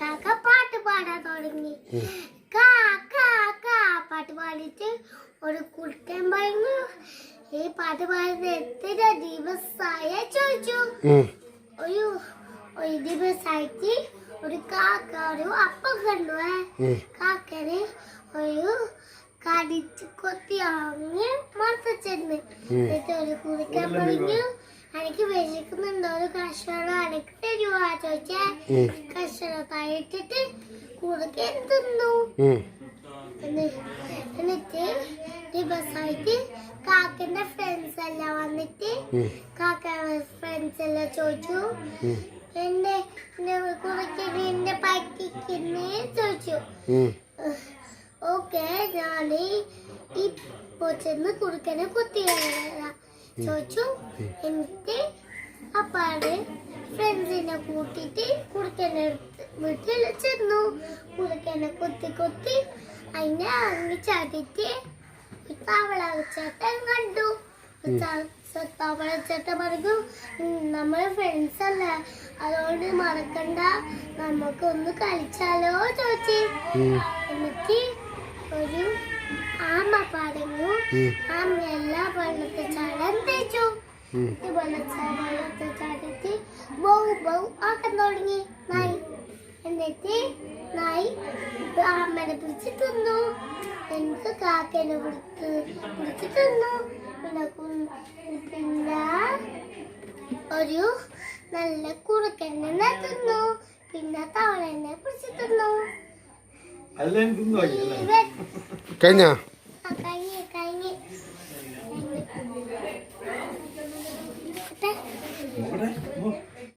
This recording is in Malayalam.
കാക്ക പാട്ട് പാടാൻ തുടങ്ങി. കാക്ക പാട്ട് പാടിയിട്ട് ഒരു കുട്ടൻ പറഞ്ഞു ഈ പാട്ട് പാടുന്നത് എത്ര ദിവസമായ ചോദിച്ചു. ഒരു ഒരു ദിവസമായിട്ട് ഒരു കാക്ക ഒരു അപ്പം കണ്ടു. കാക്കന് ഒരു കടിച്ച് കൊത്തി അങ്ങനെ മറച്ചു എന്നിട്ട് ഒരു കുറിക്കാൻ പറഞ്ഞു എനിക്ക് വിശക്കുന്നുണ്ടോ? ഒരു കഷണം അനക്ക് തരുവാ? ചോദിച്ചാ. കഷണം തയ്ച്ചിട്ട് കുറുക്കൻ തിന്നു. എന്നിട്ട് ദിവസമായിട്ട് കാക്കന്റെ ഫ്രണ്ട്സ് എല്ലാം വന്നിട്ട് കാക്ക ഫ്രണ്ട്സ് എല്ലാം ചോദിച്ചു. എന്റെ കുറിക്കനെ എന്നെ പറ്റിക്കുന്നേ ചോദിച്ചു. ഓക്കെ ഞാൻ ഇപ്പൊ ചെന്ന് കുറുക്കനെ കുത്തി വരാം ചോദിച്ചു. എന്നിട്ട് അപ്പാട് ഫ്രണ്ട്സിനെ കൂട്ടിയിട്ട് കുറുക്കനെ വീട്ടിൽ ചെന്നു. കുറുക്കനെ കുത്തി കുത്തി അതിനെ അങ്ങ് ചാടിയിട്ട് തവള ചേട്ടൻ കണ്ടു. തവള ചേട്ടൻ പറഞ്ഞു നമ്മളെ ഫ്രണ്ട്സ് അല്ല? അതുകൊണ്ട് മറക്കണ്ട. നമുക്കൊന്ന് കളിച്ചാലോ? ചോദിച്ചു. എനിക്ക് ഒരു ആമ പറഞ്ഞു എല്ലാ വെള്ളത്തിൽ ചാടാൻ തേച്ചു. ഈ വെള്ളച്ചാ വെള്ളത്തിൽ ചാടിയിട്ട് ബൗ ബൗ ആക്കാൻ തുടങ്ങി. നായി എന്നിട്ട് നായി ആമനെ പിടിച്ച് തിന്നു. എന്നിട്ട് കാക്കനെ പിടിച്ച് പിടിച്ച് തിന്നു. പിന്നെ ഒരു നല്ല കുറുക്കനെ നടന്നു പിന്നെ തവളനെ പിടിച്ച് തിന്നു. എല്ലാം